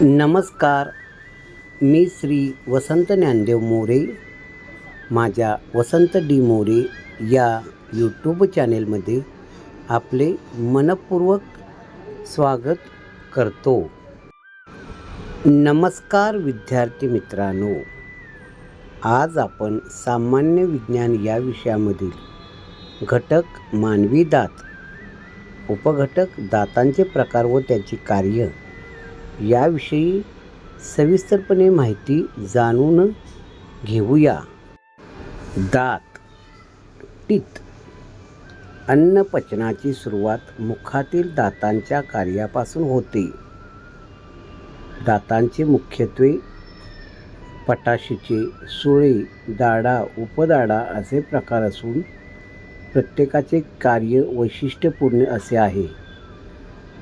नमस्कार. मी श्री वसंत ज्ञानदेव मोरे. माझ्या वसंत डी मोरे या यूट्यूब चॅनेलमध्ये आपले मनपूर्वक स्वागत करतो. नमस्कार विद्यार्थी मित्रांनो. आज आपण सामान्य विज्ञान या विषयामधील घटक मानवी दात उपघटक दातांचे प्रकार व त्यांची कार्य याविषयी सविस्तरपणे माहिती जाणून घेऊया. दात. टीत. अन्न पचनाची सुरुवात मुखातील दातांच्या कार्यापासून होते. दातांचे मुख्यत्वे पटाशीचे सुळे दाडा उपदाडा असे प्रकार असून प्रत्येकाचे कार्य वैशिष्ट्यपूर्ण असे आहे.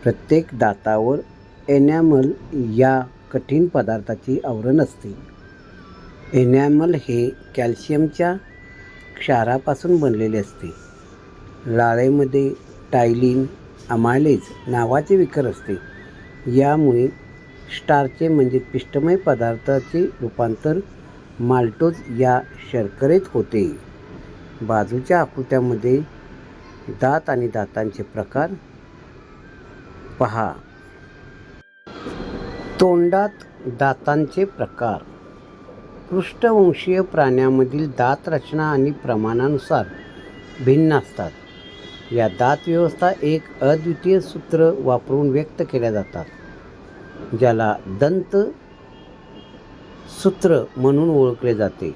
प्रत्येक दातावर एनॅमल या कठीण पदार्थाचे आवरण असते. एनॅमल हे कॅल्शियमच्या क्षारापासून बनलेले असते. लाळेमध्ये टायलिन अमायलेज नावाचे विकर असते. यामुळे स्टारचे म्हणजे पिष्टमय पदार्थाचे रूपांतर माल्टोज या शर्करेत होते. बाजूच्या आकृत्यामध्ये दात आणि दातांचे प्रकार पहा. तोंडात दातांचे प्रकार. पृष्ठवंशीय प्राण्यामधील दात रचना आणि प्रमाणानुसार भिन्न असतात. या दात व्यवस्था एक अद्वितीय सूत्र वापरून व्यक्त केल्या जातात ज्याला दंत सूत्र म्हणून ओळखले जाते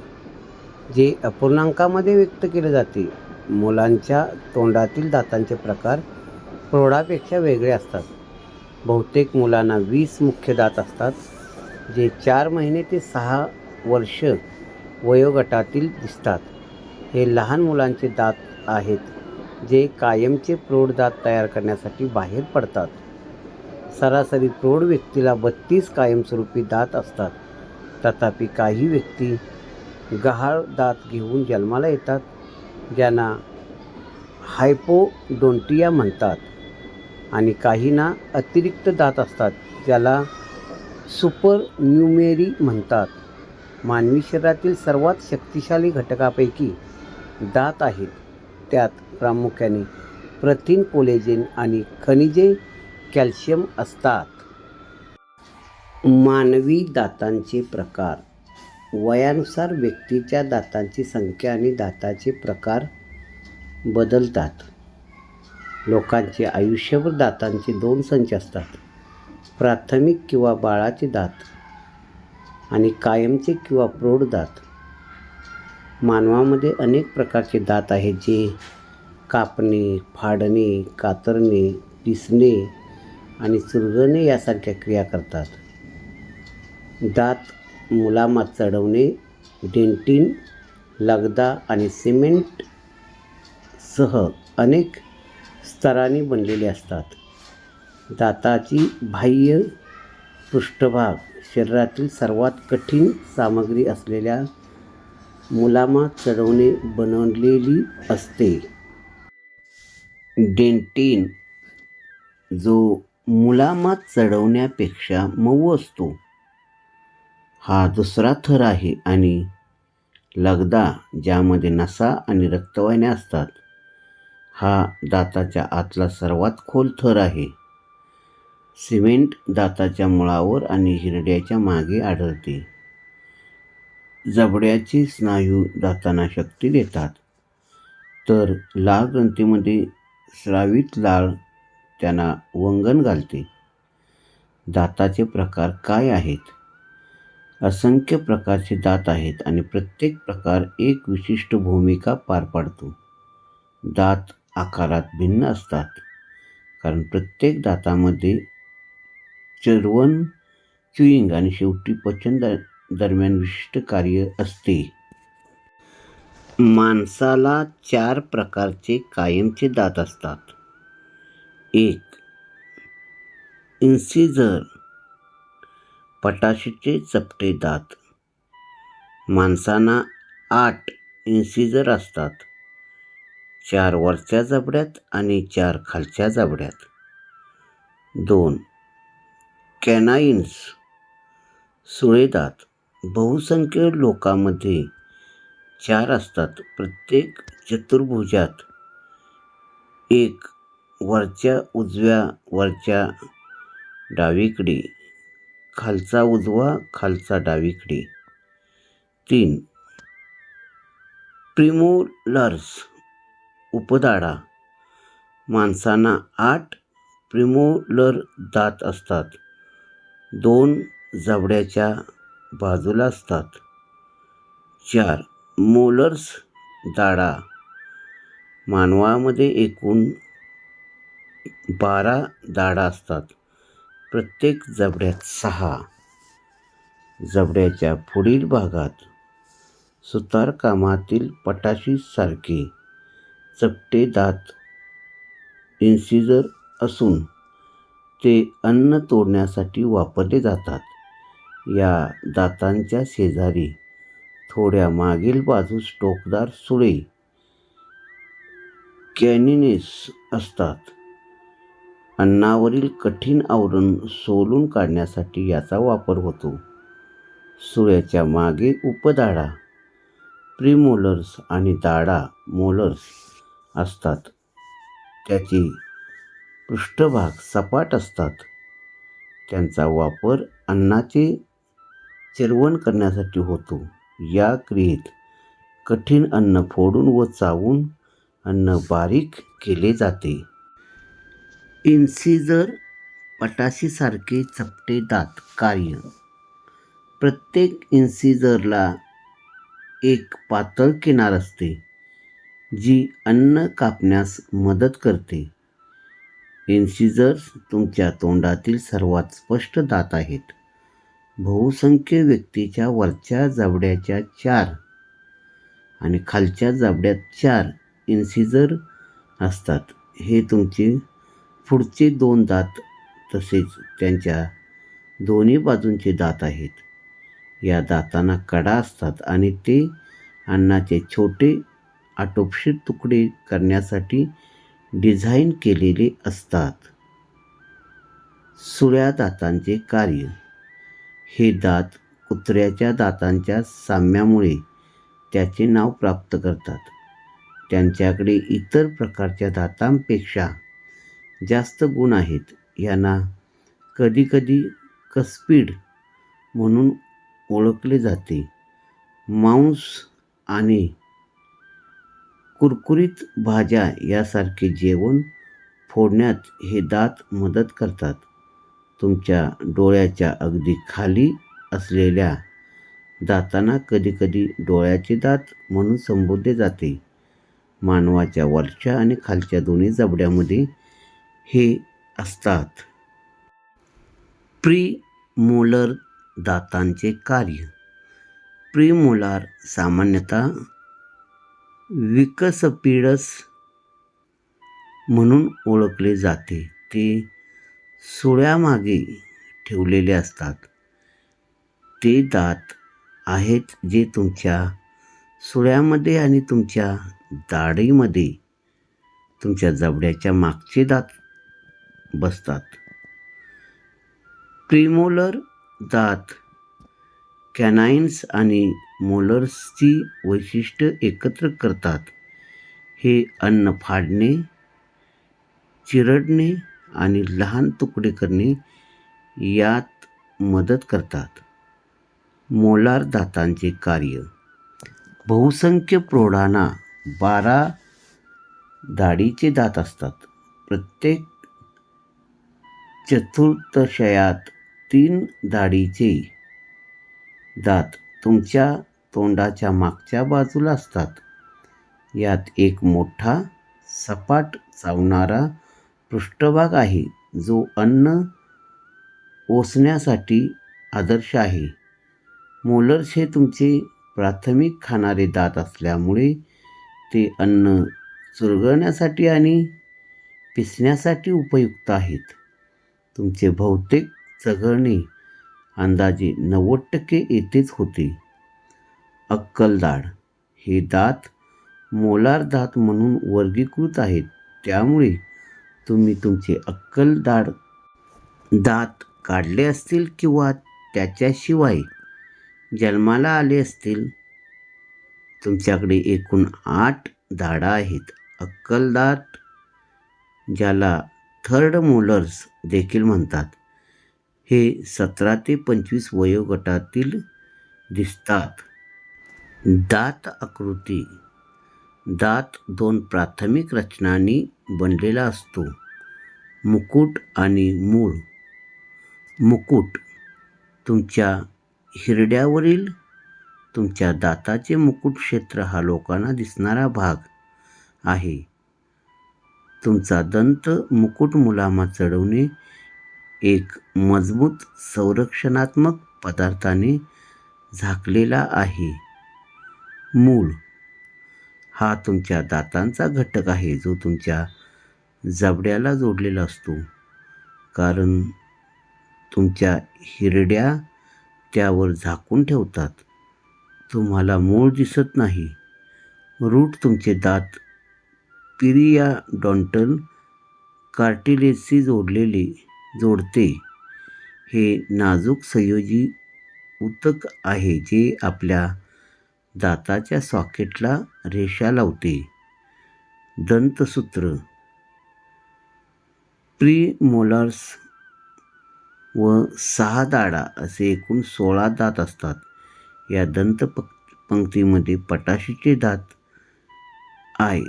जे अपूर्णांकामध्ये व्यक्त केले जाते. मुलांच्या तोंडातील दातांचे प्रकार प्रौढापेक्षा वेगळे असतात. बहुतेक मुलांना वीस मुख्य दात असतात जे चार महिने ते सहा वर्ष वयोगटातील दिसतात. हे लहान मुलांचे दात आहेत जे कायमचे प्रौढ दात तयार करण्यासाठी बाहेर पडतात. सरासरी प्रौढ व्यक्तीला बत्तीस कायमस्वरूपी दात असतात. तथापि काही व्यक्ती गहाळ दात घेऊन जन्माला येतात ज्यांना हायपोडोंटिया म्हणतात. आणि काहींना अतिरिक्त दात असतात ज्याला सुपर न्यूमेरी म्हणतात. मानवी शरीरातील सर्वात शक्तिशाली घटकापैकी दात आहेत. त्यात प्रामुख्याने प्रथिन कोलेजेन आणि खनिजे कॅल्शियम असतात. मानवी दातांचे प्रकार. वयानुसार व्यक्तीच्या दातांची संख्या आणि दाताचे प्रकार बदलतात. लोकांचे आयुष्यभर दातांचे दोन संच असतात. प्राथमिक किंवा बाळाचे दात आणि कायमचे किंवा प्रौढ दात. मानवामध्ये अनेक प्रकारचे दात आहेत जे कापणे फाडणे कातरणे पिसणे आणि चुरगणे यासारख्या क्रिया करतात. दात मुलामा चढवणे डेंटिन लगदा आणि सिमेंटसह अनेक स्तराने बनलेले असतात. दाताची बाह्य पृष्ठभाग शरीरातील सर्वात कठीण सामग्री असलेल्या मुलामात चढवणे बनवलेली असते. डेंटिन जो मुलामात चढवण्यापेक्षा मऊ असतो हा दुसरा थर आहे आणि लगदा ज्यामध्ये नसा आणि रक्तवाहिन्या असतात. हा दाताच्या आतला सर्वात खोल थर आहे. सिमेंट दाताच्या मुळावर आणि हिरड्याच्या मागे आढळते. जबड्याचे स्नायू दातांना शक्ती देतात. तर लाळ ग्रंथीमध्ये श्रावित लाळ त्यांना वंगण घालते. दाताचे प्रकार काय आहेत? असंख्य प्रकारचे दात आहेत आणि प्रत्येक प्रकार एक विशिष्ट भूमिका पार पाडतो. दात आकारात भिन्न असतात. कारण प्रत्येक दातामध्ये चर्वण च्युईंग आणि शेवटी पचन द दरम्यान विशिष्ट कार्य असते. माणसाला चार प्रकारचे कायमचे दात असतात. एक इन्सिझर पटाशीचे चपटे दात. माणसांना आठ इन्सिजर असतात. चार वरच्या जबड्यात आणि चार खालच्या जबड्यात. दोन. कॅनाईन्स सुळेदात. बहुसंख्य लोकांमध्ये चार असतात. प्रत्येक चतुर्भुजात. एक. वरच्या उजव्या वरच्या डावीकडे. खालचा उजवा खालचा डावीकडे. तीन. प्रिमोलर्स. उपदाडा. माणसांना आठ प्रिमोलर दात असतात. दोन जबड्याच्या बाजूला असतात. चार मोलर्स दाडा. मानवामध्ये एकूण बारा दाडा असतात. प्रत्येक जबड्यात सहा. जबड्याच्या पुढील भागात सुतारकामातील पटाशीसारखे चपटे दात. इन्सिजर असून ते अन्न तोडण्यासाठी वापरले जातात. या दातांच्या शेजारी थोड्या मागील बाजूस टोकदार सुळे कॅनिनेस असतात. अन्नावरील कठीण आवरण सोलून काढण्यासाठी याचा वापर होतो. सुळ्याच्या मागे उपदाडा प्रिमोलर्स आणि दाडा मोलर्स. असतात. त्याचे पृष्ठभाग सपाट असतात. त्यांचा वापर अन्नाचे चिरवण करण्यासाठी होतो. या क्रियेत कठीण अन्न फोडून व चावून अन्न बारीक केले जाते. इन्सिजर पटाशीसारखे चपटे दात कार्य. प्रत्येक इन्सिजरला एक पातळ किनार असते. जी अन्न कापण्यास मदत करते. इन्सिजर्स तुमच्या तोंडातील सर्वात स्पष्ट दात आहेत. बहुसंख्य व्यक्तीच्या वरच्या जबड्याच्या चार आणि खालच्या जबड्यात चार इन्सिजर असतात. हे तुमचे पुढचे दोन दात तसेच त्यांच्या दोन्ही बाजूंचे दात आहेत. या दातांना कडा असतात आणि ते अन्नाचे छोटे आटोपशीर तुकडे करण्यासाठी डिझाईन केलेले असतात. सुळ्या दातांचे कार्य. हे दात कुत्र्याच्या दातांच्या साम्यामुळे त्याचे नाव प्राप्त करतात. त्यांच्याकडे इतर प्रकारच्या दातांपेक्षा जास्त गुण आहेत. यांना कधीकधी कस्पीड म्हणून ओळखले जाते. मांस आणि कुरकुरीत भाज्या यासारखे जेवण फोडण्यात हे दात मदत करतात. तुमच्या डोळ्याच्या अगदी खाली असलेल्या दातांना कधीकधी डोळ्याचे दात म्हणून संबोधले जाते. मानवाच्या वरच्या आणि खालच्या दोन्ही जबड्यामध्ये हे असतात. प्री मोलर दातांचे कार्य. प्रीमोलार सामान्यतः विकसपीडस म्हणून ओळखले जाते. ते सुळ्यामागे ठेवलेले असतात. ते दात आहेत जे तुमच्या सुळ्यामध्ये आणि तुमच्या दाढीमध्ये तुमच्या जबड्याच्या मागचे दात बसतात. प्रिमोलर दात कॅनाइन्स आणि मोलर्सची वैशिष्ट्य एकत्र करतात. हे अन्न फाडणे चिरडणे आणि लहान तुकडे करणे यात मदत करतात. मोलार दातांचे कार्य. बहुसंख्य प्रौढांना बारा दाढीचे दात असतात. प्रत्येक चतुर्थशयात तीन दाढीचे दात तुमच्या तोंडाच्या मागच्या बाजूला असतात. यात एक मोठा सपाट चावणारा पृष्ठभाग आहे जो अन्न ओसण्यासाठी आदर्श आहे. मोलर्स हे तुमचे प्राथमिक खाणारे दात असल्यामुळे ते अन्न चुरगळण्यासाठी आणि पिसण्यासाठी उपयुक्त आहेत. तुमचे बहुतेक चघळणे अंदाजे नव्वद टक्के येथेच होते. अक्कलदाढ हे दात मोलार दात म्हणून वर्गीकृत आहेत. त्यामुळे तुम्ही तुमचे अक्कलदाढ दात काढले असतील किंवा त्याच्याशिवाय जन्माला आले असतील? तुमच्याकडे एकूण आठ दाढा आहेत. अक्कलदात ज्याला थर्ड मोलर्स देखील म्हणतात. हे सतरा ते पंचवीस वयोगटातील दिसतात. दात आकृती. दात दोन प्राथमिक रचनांनी बनलेला असतो. मुकुट आणि मूळ. मुकुट तुमच्या हिरड्यावरील तुमच्या दाताचे मुकुट क्षेत्र हा लोकांना दिसणारा भाग आहे. तुमचा दंत मुकुट मुलामा चढवणे एक मजबूत संरक्षणात्मक पदार्थाने झाकलेला आहे. मूळ. हा तुमच्या दातांचा घटक आहे जो तुमच्या जबड्याला जोडलेला असतो. कारण तुमच्या हिरड्या त्यावर झाकून ठेवतात. तुम्हाला मूळ दिसत नाही. रूट तुमचे दात पिरियाडॉन्टल कार्टिलेजशी जोडलेले जोडते. हे नाजूक संयोजी उतक आहे जे आपल्या दाताच्या सॉकेटला रेषा लावते. दंतसूत्र. प्रीमोलार्स व सहा दाडा असे एकूण सोळा दात असतात. या दंत पंक्तीमध्ये पटाशीचे दात आय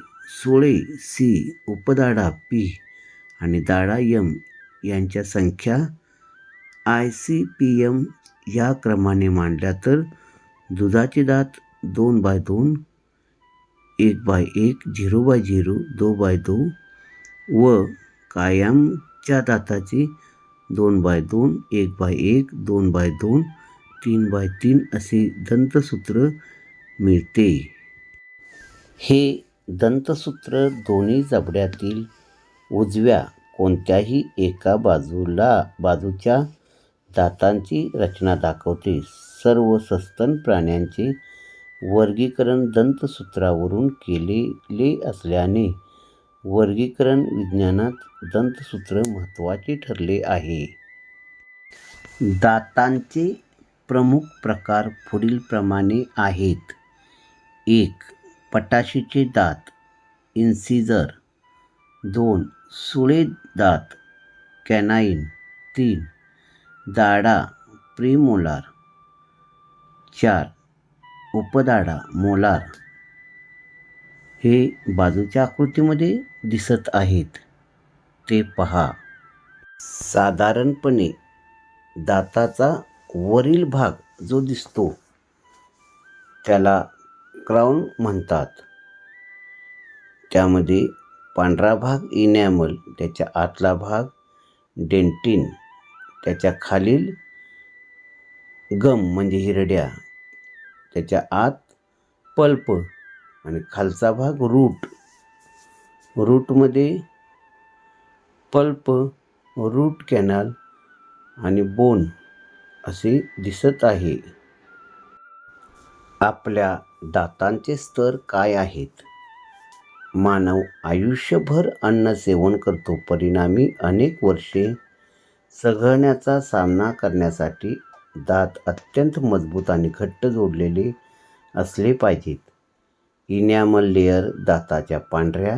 सोळे सी उपदाडा पी आणि दाडा यम यांच्या संख्या आय सी पी एम या क्रमाने मांडल्या तर दुधाचे दात दोन बाय दोन एक बाय एक झिरो बाय झिरो दो बाय दो व कायमच्या दाताची दोन बाय दोन एक बाय एक दोन बाय दोन तीन बाय तीन असे दंतसूत्र मिळते. हे दंतसूत्र दोन्ही जबड्यातील उजव्या कोणत्याही एका बाजूला बाजूच्या दातांची रचना दाखवते. सर्व सस्तन प्राण्यांचे वर्गीकरण दंतसूत्रावरून केलेले असल्याने वर्गीकरण विज्ञानात दंतसूत्र महत्त्वाचे ठरले आहे. दातांचे प्रमुख प्रकार पुढीलप्रमाणे आहेत. एक पटाशीचे दात. इन्सिजर. दोन सुळे दात कॅनाईन तीन दाढा प्रीमोलार चार उपदाडा मोलार. हे बाजूच्या आकृतीमध्ये दिसत आहेत. ते पहा. साधारणपणे दाताचा वरील भाग जो दिसतो त्याला क्राऊन म्हणतात. त्यामध्ये पांढरा भाग इनॅमल त्याच्या आतला भाग डेंटिन त्याच्या खालील गम म्हणजे हिरड्या त्याच्या आत पल्प आणि खालचा भाग रूट. रूटमध्ये पल्प रूट कॅनल आणि बोन असे दिसत आहे. आपल्या दातांचे स्तर काय आहेत? मानव आयुष्यभर अन्न सेवन करतो. परिणामी अनेक वर्षे सघळण्याचा सामना करण्यासाठी दात अत्यंत मजबूत आणि घट्ट जोडलेले असले पाहिजेत. इनॅमल लेअर दाताच्या पांढऱ्या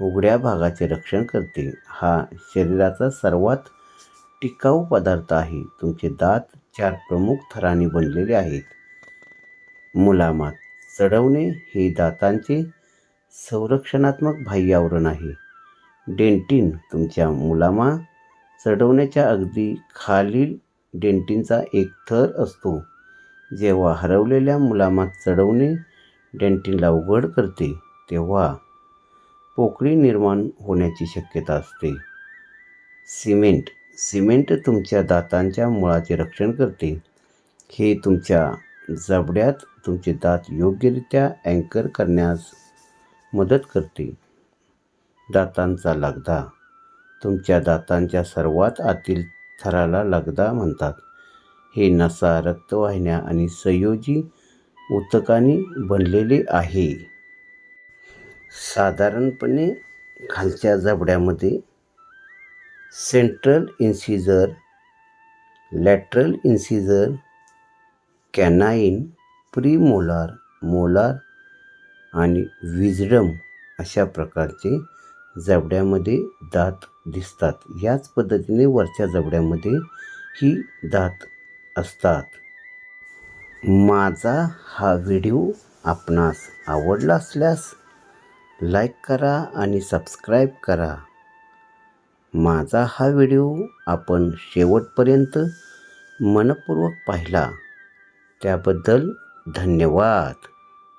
उघड्या भागाचे रक्षण करते. हा शरीराचा सर्वात टिकाऊ पदार्थ आहे. तुमचे दात चार प्रमुख थरांनी बनलेले आहेत. मुलामात चढवणे हे दातांचे संरक्षणात्मक बाह्यावरण आहे डेंटिन तुमच्या मुलामा चढवण्याच्या अगदी खालील डेंटिनचा एक थर असतो जेव्हा हरवलेल्या मुलामात चढवणे डेंटिनला उघड करते तेव्हा पोकळी निर्माण होण्याची शक्यता असते. सिमेंट सिमेंट तुमच्या दातांच्या मुळाचे रक्षण करते. हे तुमच्या जबड्यात तुमचे दात योग्यरित्या अँकर करण्यास मदत करते. दातांचा लगदा. तुमच्या दातांच्या सर्वात आतील थराला लगदा म्हणतात. हे नसा रक्तवाहिन्या आणि संयोजी उतकाने बनलेले आहे. साधारणपणे खालच्या जबड्यामध्ये central incisor lateral incisor canine premolar molar आणि विजडम अशा प्रकारचे जबड्यामध्ये दात दिसतात. याच पद्धतीने वरच्या जबड्यामध्ये ही दात असतात. माझा हा व्हिडिओ आपणास आवडला असल्यास लाईक करा आणि सबस्क्राईब करा. माझा हा व्हिडिओ आपण शेवटपर्यंत मनपूर्वक पाहिला. त्याबद्दल धन्यवाद.